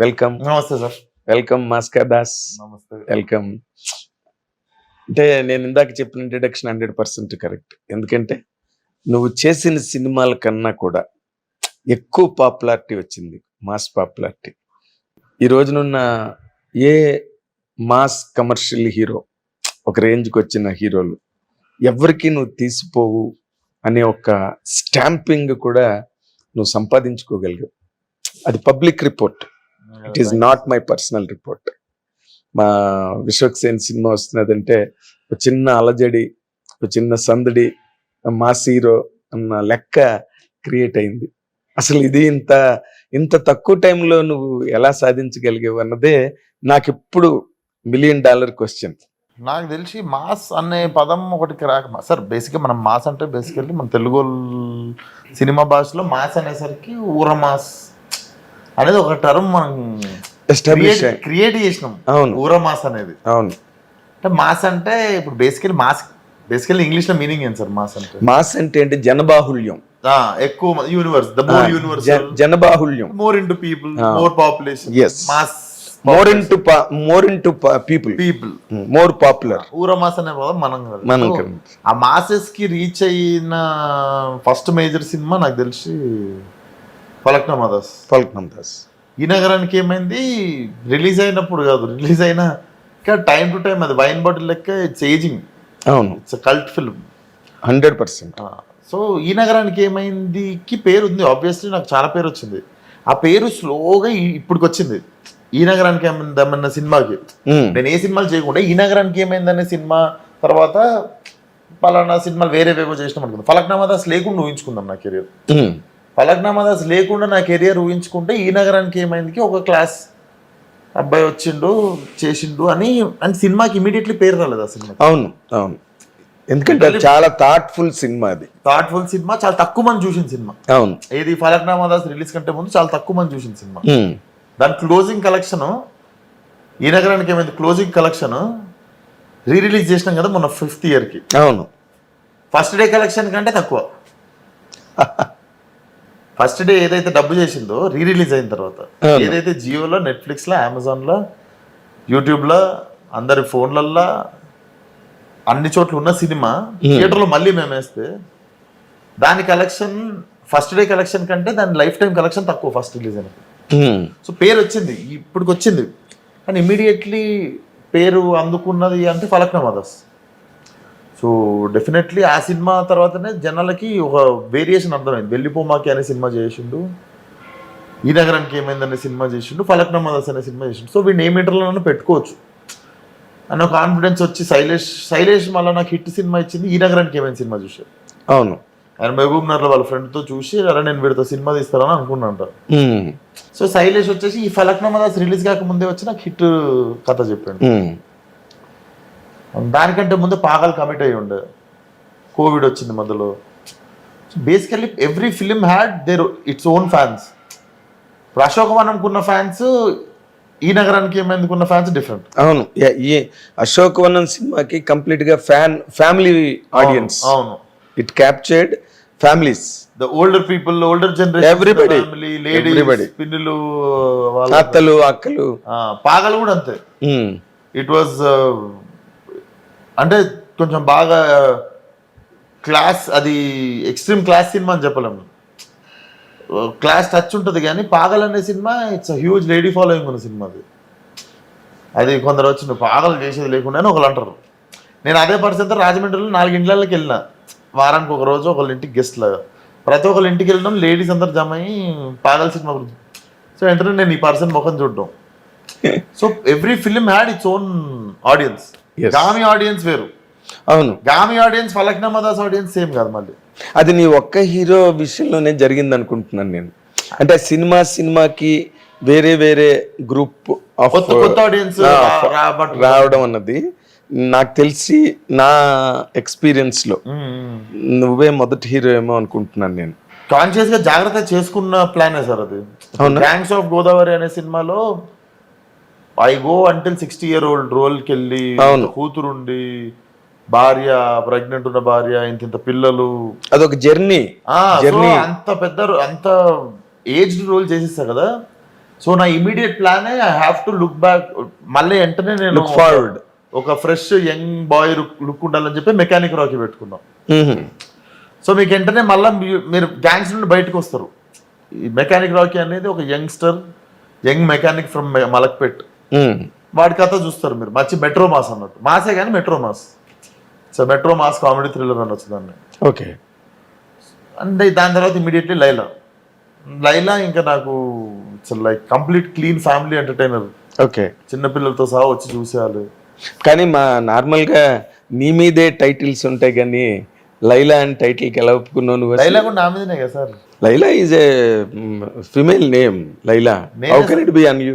Welcome. నమస్తే sir. Welcome మాస్కర్ Das. నమస్తే. Welcome. అంటే నేను ఇందాక చెప్పిన ఇంట్రడక్షన్ హండ్రెడ్ పర్సెంట్ కరెక్ట్. ఎందుకంటే నువ్వు చేసిన సినిమాల కన్నా కూడా ఎక్కువ పాపులారిటీ వచ్చింది మాస్ పాపులారిటీ. ఈ రోజునున్న ఏ మాస్ కమర్షియల్ హీరో ఒక రేంజ్కి వచ్చిన హీరోలు ఎవరికి నువ్వు తీసిపోవు అనే ఒక స్టాంపింగ్ కూడా నువ్వు సంపాదించుకోగలిగావు. అది public report. It is not my personal report మా విశ్వక్సేన్ సినిమా వస్తున్నదంటే ఒక చిన్న అలజడి ఒక చిన్న సందడి మా హీరో అన్న లెక్క క్రియేట్ అయింది. అసలు ఇది ఇంత ఇంత తక్కువ టైంలో నువ్వు ఎలా సాధించగలిగావు అన్నదే నాకు ఇప్పుడు మిలియన్ డాలర్ క్వశ్చన్. నాకు తెలిసి మాస్ అనే పదం ఒకటి క్రాక్ సార్ బేసిక్గా మనం మాస్ అంటే బేసికల్లీ మన తెలుగు సినిమా భాషలో మాస్ అనేసరికి ఊర మాస్ అనేది ఒక టర్మ్ మనం ఎస్టాబ్లిష్ క్రియేట్ చేసినాం. అవును. ఊర మాస్ అనేది. అవును. అంటే మాస్ అంటే ఇప్పుడు బేసికల్లీ మాస్ బేసికల్లీ ఇంగ్లీష్లో మీనింగ్ ఏంటి సార్ మాస్ అంటే? మాస్ అంటే ఏంటి? జనబాహుల్యం ఎక్కువ universe the more universe జనబాహుల్యం more into people. More population Yes. Mass more into more into people people more popular ఊర మాస్ అనే పదం మనం. మనం. ఆ మాసెస్కి రీచ్ అయిన ఫస్ట్ మేజర్ సినిమా నాకు తెలిసి ఫలక్నామా దాస్ దాస్ ఈ నగరానికి ఏమైంది? రిలీజ్ అయినప్పుడు కాదు రిలీజ్ అయిన ఇంకా టైం టు టైం అది వైన్ బాటిల్ లెక్క ఇట్స్ ఏజింగ్. అవును. It's cult film. Hundred percent. So ఈ నగరానికి ఏమైంది? కి పేరు ఉంది. ఆబ్వియస్లీ నాకు చాలా పేరు వచ్చింది. ఆ పేరు స్లోగా ఇప్పటికి వచ్చింది ఈ నగరానికి ఏమైంది? అన్న సినిమాకి. నేను ఏ సినిమాలు చేయకుండా ఈ నగరానికి ఏమైంది అనే సినిమా తర్వాత పలానా సినిమాలు వేరే వేవో చేసినాం అనుకుందాం. ఫలక్నామా దాస్ లేకుండా ఊహించుకుందాం నా కెరియర్. ఫలక్నామా దాస్ లేకుండా నా కెరియర్ ఊహించుకుంటే ఈ నగరానికి ఏమైందికి? ఒక క్లాస్ అబ్బాయి వచ్చిండు చేసిండు అని అని సినిమాకి ఇమీడియట్లీ పేరు రాలేదు ఆ సినిమా అవును అవును. ఎందుకంటే చాలా థాట్ఫుల్ సినిమా అది. థాట్ఫుల్ సినిమా చాలా తక్కువ మంది చూసిన సినిమా. అవును. ఏది ఫలక్నామా దాస్ రిలీజ్ కంటే ముందు చాలా తక్కువ మంది చూసిన సినిమా. దాని క్లోజింగ్ కలెక్షన్ ఈ నగరానికి ఏమైంది? క్లోజింగ్ కలెక్షన్ రీ రిలీజ్ చేసినాం కదా మొన్న ఫిఫ్త్ ఇయర్కి. అవును. ఫస్ట్ డే కలెక్షన్ కంటే తక్కువ. ఫస్ట్ డే ఏదైతే డబ్బు చేసిందో రీ రిలీజ్ అయిన తర్వాత. ఏదైతే జియోలో నెట్ఫ్లిక్స్లో అమెజాన్లో యూట్యూబ్లో అందరి ఫోన్లల్లో అన్ని చోట్ల ఉన్న సినిమా థియేటర్లో మళ్ళీ మేము వేస్తే దాని కలెక్షన్ ఫస్ట్ డే కలెక్షన్ కంటే దాని లైఫ్ టైం కలెక్షన్ తక్కువ ఫస్ట్ రిలీజ్ అయినప్పుడు. ఉమ్. సో పేరు వచ్చింది ఇప్పటికి వచ్చింది కానీ ఇమీడియట్లీ పేరు అందుకున్నది అంటే ఫలక్నామా దాస్ సో డెఫినెట్లీ ఆ సినిమా తర్వాతనే జనాలకి ఒక వేరియేషన్ అర్థమైంది. వెళ్ళిపోమాకి అనే సినిమా చేసిండు ఈ నగరానికి ఏమైందనే సినిమా చేసిండు ఫలక్నామా దాస్ అనే సినిమా చేసిండు. సో వీడిని ఏ మీటర్లోనూ పెట్టుకోవచ్చు. అన్న కాన్ఫిడెన్స్ వచ్చి శైలేష్ శైలేష్ మళ్ళీ నాకు హిట్ సినిమా ఇచ్చింది ఈ నగరానికి ఏమైంది సినిమా చూసాడు అవును. ఆయన మహబూబ్ నగర్లో వాళ్ళ ఫ్రెండ్తో చూసి అరే నేను వీడితో సినిమా తీస్తానని అనుకున్నాను ఉమ్. సో శైలేష్ వచ్చేసి ఈ ఫలక్నామా దాస్ రిలీజ్ కాకముందే వచ్చి నాకు హిట్ కథ చెప్పాడు. దానికంటే ముందు పాగల్ కమిట్ అయ్యి ఉండే. కోవిడ్ వచ్చింది మధ్యలో. Basically every film had their it's own fans ఇప్పుడు అశోకవనంకున్న ఫ్యాన్స్ ఈ నగరానికి ఏమైందుకున్న ఫ్యాన్స్ డిఫరెంట్ అవును. ఈ అశోక్ వనం సినిమాకి కంప్లీట్గా ఫ్యాన్ ఫ్యామిలీ ఆడియన్స్ అవును. It captured families the older people older generation Everybody. Ladies. పిన్నులు అత్తలు అక్కలు. పాగల్ కూడా అంతే. ఇట్ వాజ్ అంటే కొంచెం బాగా క్లాస్ అది ఎక్స్ట్రీమ్ క్లాస్ సినిమా అని చెప్పలేము క్లాస్ టచ్ ఉంటుంది కానీ పాగల్ అనే cinema it's huge lady following ఉన్న సినిమా అది. అది కొందరు వచ్చి నువ్వు పాగలు చేసేది లేకుండా ఒకళ్ళు అంటారు. నేను అదే పరిస్థితి రాజమండ్రిలో నాలుగు ఇండ్లకి వెళ్ళిన. వారానికి ఒక రోజు ఒకళ్ళ ఇంటికి గెస్ట్ లాగా. ప్రతి ఒక్కళ్ళ ఇంటికి వెళ్ళడం లేడీస్ అందరు జమ అయ్యి పాగల్ సినిమా గురించి. సో వెంటనే నేను ఈ పర్సన్ ముఖం చూడడం. So every film had it's own audience. Gaami audience వేరు. అవును. Gaami audience Falaknuma Das audience same కాదు మళ్ళీ. అది నీ ఒక్క హీరో విషయంలోనే జరిగింది అనుకుంటున్నాను నేను. అంటే సినిమా సినిమాకి వేరే వేరే గ్రూప్ ఆఫ్ ఆడియన్స్ రావడం అన్నది నాకు తెలిసి నా ఎక్స్పీరియన్స్లో నువ్వే మొదటి హీరో ఏమో అనుకుంటున్నాను నేను. కాన్షియస్గా జాగ్రత్త చేసుకున్న ప్లానే సార్ అది? గ్యాంగ్స్ ఆఫ్ గోదావరి అనే సినిమాలో I go until sixty year old రోల్కి వెళ్ళి. కూతురుండి భార్య ప్రెగ్నెంట్ ఉన్న భార్య ఇంత ఇంత పిల్లలు. అదొక జర్నీ. Journey. అంత పెద్ద అంత ఏజ్డ్ రోల్ చేసేస్తా కదా. సో నా immediate ప్లానే I have to look back మళ్ళీ వెంటనే నేను లుక్ ఫార్వర్డ్ ఒక ఫ్రెష్ యంగ్ బాయ్ లుక్ ఉండాలని చెప్పి మెకానిక్ రాకీ పెట్టుకున్నాం. సో మీకు వెంటనే మళ్ళీ మీరు గ్యాంగ్స్ నుండి బయటకు వస్తారు. ఈ మెకానిక్ రాకీ అనేది ఒక youngster young mechanic from Malakpet వాడి కథ చూస్తారు మీరు. మంచి మెట్రో మాస్ అన్నట్టు. మాసే కానీ metro mass so metro mass comedy thriller అనొచ్చు దాన్ని. ఓకే. అంటే దాని తర్వాత ఇమీడియట్లీ లైలా లైలా ఇంకా నాకు like complete clean family entertainer okay. చిన్నపిల్లలతో సహా వచ్చి చూసేయాలి కానీ మా నార్మల్గా నీ మీదే టైటిల్స్ ఉంటాయి కానీ లైలా అని టైటిల్కి ఎలా ఒప్పుకున్నావు నువ్వు? లైలా కూడా నా మీదనే కదా sir. Laila is a female name Laila how can it be unique